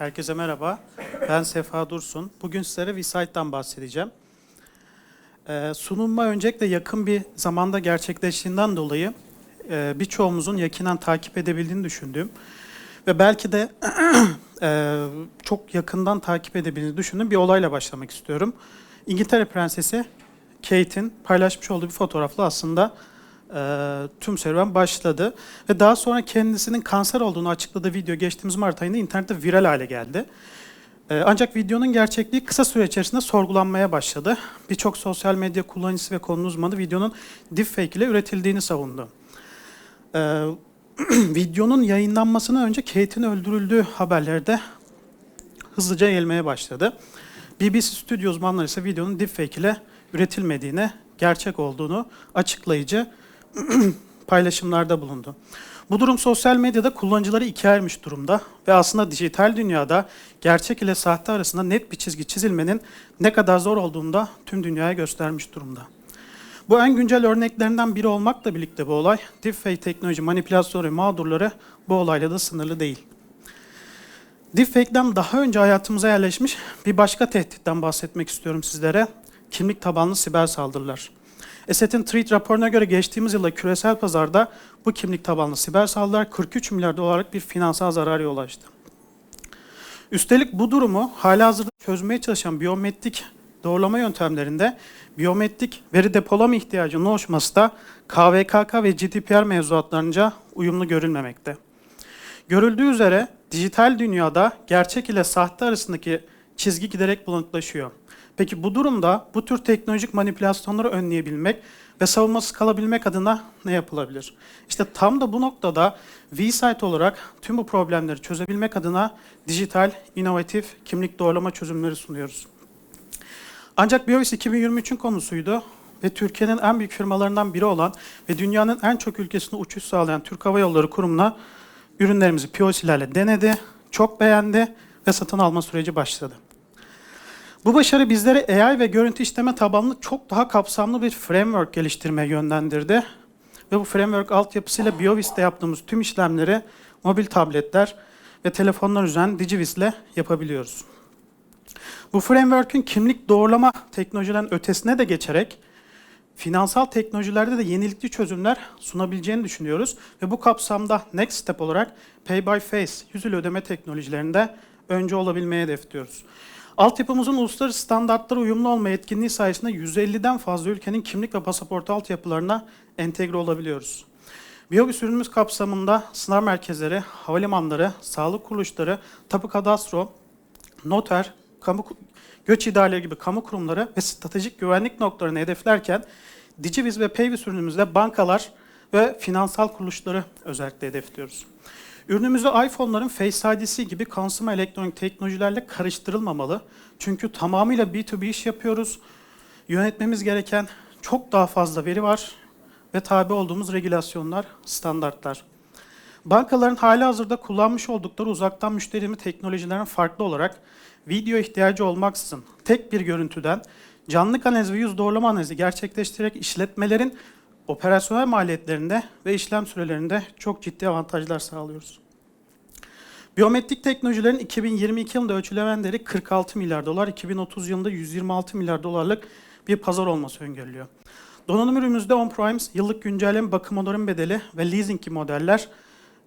Herkese merhaba. Ben Sefa Dursun. Bugün sizlere Visite'dan bahsedeceğim. Ee, sunulma öncelikle yakın bir zamanda gerçekleştiğinden dolayı e, birçoğumuzun yakinen takip edebildiğini düşündüğüm ve belki de e, çok yakından takip edebildiğini düşündüğüm bir olayla başlamak istiyorum. İngiltere Prensesi Kate'in paylaşmış olduğu bir fotoğrafla aslında e, tüm serüven başladı. Ve daha sonra kendisinin kanser olduğunu açıkladığı video geçtiğimiz Mart ayında internette viral hale geldi. E, ancak videonun gerçekliği kısa süre içerisinde sorgulanmaya başladı. Birçok sosyal medya kullanıcısı ve konu uzmanı videonun deepfake ile üretildiğini savundu. E, videonun yayınlanmasından önce Kate'in öldürüldüğü haberleri de hızlıca yayılmaya başladı. BBC stüdyo uzmanları ise videonun deepfake ile üretilmediğine, gerçek olduğunu açıklayıcı paylaşımlarda bulundu. Bu durum sosyal medyada kullanıcıları ikiye ayırmış durumda ve aslında dijital dünyada gerçek ile sahte arasında net bir çizgi çizilmenin ne kadar zor olduğunu da tüm dünyaya göstermiş durumda. Bu en güncel örneklerinden biri olmakla birlikte bu olay, deepfake teknoloji manipülasyonu mağdurları bu olayla da sınırlı değil. Deepfake'den daha önce hayatımıza yerleşmiş bir başka tehditten bahsetmek istiyorum sizlere. Kimlik tabanlı siber saldırılar. Eset'in Tweet raporuna göre geçtiğimiz yılda küresel pazarda bu kimlik tabanlı siber saldırılar 43 milyar dolarlık bir finansal zarar yol açtı. Üstelik bu durumu halihazırda çözmeye çalışan biyometrik doğrulama yöntemlerinde biyometrik veri depolama ihtiyacının oluşması da KVKK ve GDPR mevzuatlarınca uyumlu görülmemekte. Görüldüğü üzere dijital dünyada gerçek ile sahte arasındaki çizgi giderek bulanıklaşıyor. Peki bu durumda bu tür teknolojik manipülasyonları önleyebilmek ve savunmasız kalabilmek adına ne yapılabilir? İşte tam da bu noktada VSite olarak tüm bu problemleri çözebilmek adına dijital, inovatif kimlik doğrulama çözümleri sunuyoruz. Ancak BIOS 2023'ün konusuydu ve Türkiye'nin en büyük firmalarından biri olan ve dünyanın en çok ülkesine uçuş sağlayan Türk Hava Yolları Kurumu'na ürünlerimizi POC'lerle denedi, çok beğendi ve satın alma süreci başladı. Bu başarı bizleri AI ve görüntü işleme tabanlı çok daha kapsamlı bir framework geliştirmeye yönlendirdi. Ve bu framework altyapısıyla BioVis'te yaptığımız tüm işlemleri mobil tabletler ve telefonlar üzerinden DigiVis ile yapabiliyoruz. Bu framework'ün kimlik doğrulama teknolojilerin ötesine de geçerek finansal teknolojilerde de yenilikçi çözümler sunabileceğini düşünüyoruz. Ve bu kapsamda next step olarak pay by face, yüzül ödeme teknolojilerinde önce olabilmeyi hedefliyoruz. Altyapımızın uluslararası standartlara uyumlu olma yetkinliği sayesinde 150'den fazla ülkenin kimlik ve pasaport altyapılarına entegre olabiliyoruz. Biyobüs ürünümüz kapsamında sınav merkezleri, havalimanları, sağlık kuruluşları, tapu kadastro, noter, kamu göç idareleri gibi kamu kurumları ve stratejik güvenlik noktalarını hedeflerken DigiViz ve Payviz ürünümüzde bankalar ve finansal kuruluşları özellikle hedefliyoruz. Ürünümüzü iPhone'ların Face ID'si gibi consumer elektronik teknolojilerle karıştırılmamalı. Çünkü tamamıyla B2B iş yapıyoruz. Yönetmemiz gereken çok daha fazla veri var ve tabi olduğumuz regülasyonlar, standartlar. Bankaların hali hazırda kullanmış oldukları uzaktan müşterimi teknolojilerin farklı olarak video ihtiyacı olmaksızın tek bir görüntüden canlı analiz ve yüz doğrulama analizi gerçekleştirerek işletmelerin operasyonel maliyetlerinde ve işlem sürelerinde çok ciddi avantajlar sağlıyoruz. Biyometrik teknolojilerin 2022 yılında ölçülen değeri 46 milyar dolar, 2030 yılında 126 milyar dolarlık bir pazar olması öngörülüyor. Donanım ürünümüzde on-premise, yıllık güncelleme bakım onarım bedeli ve leasing modeller,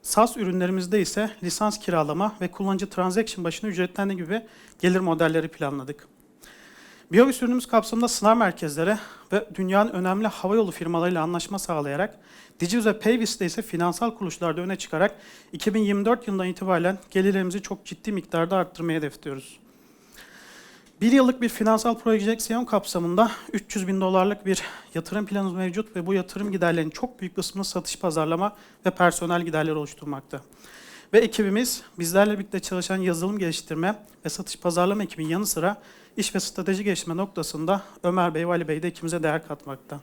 SaaS ürünlerimizde ise lisans kiralama ve kullanıcı transaction başına ücretlenme gibi gelir modelleri planladık. Biyobüs ürünümüz kapsamında sınav merkezleri ve dünyanın önemli havayolu firmalarıyla anlaşma sağlayarak, Digiviz ve Payvis'te ise finansal kuruluşlarda öne çıkarak 2024 yılından itibaren gelirlerimizi çok ciddi miktarda arttırmayı hedefliyoruz. Bir yıllık bir finansal projeksiyon kapsamında 300 bin dolarlık bir yatırım planımız mevcut ve bu yatırım giderlerinin çok büyük kısmını satış, pazarlama ve personel giderleri oluşturmakta. Ve ekibimiz bizlerle birlikte çalışan yazılım geliştirme ve satış pazarlama ekibinin yanı sıra iş ve strateji geliştirme noktasında Ömer Bey ve Ali Bey de ekibimize değer katmakta.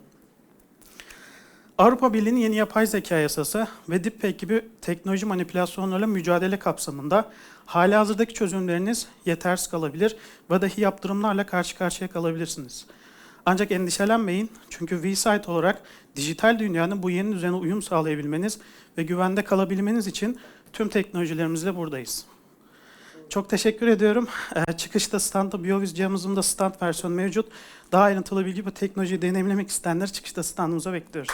Avrupa Birliği'nin yeni yapay zeka yasası ve deepfake gibi teknoloji manipülasyonlarıyla mücadele kapsamında hali hazırdaki çözümleriniz yetersiz kalabilir ve dahi yaptırımlarla karşı karşıya kalabilirsiniz. Ancak endişelenmeyin çünkü V-Site olarak dijital dünyanın bu yeni düzene uyum sağlayabilmeniz ve güvende kalabilmeniz için tüm teknolojilerimizle buradayız. Çok teşekkür ediyorum. Ee, çıkışta standta BioViz cihazımızın da stand versiyonu mevcut. Daha ayrıntılı bilgi ve teknolojiyi deneyimlemek isteyenleri çıkışta standımıza bekliyoruz.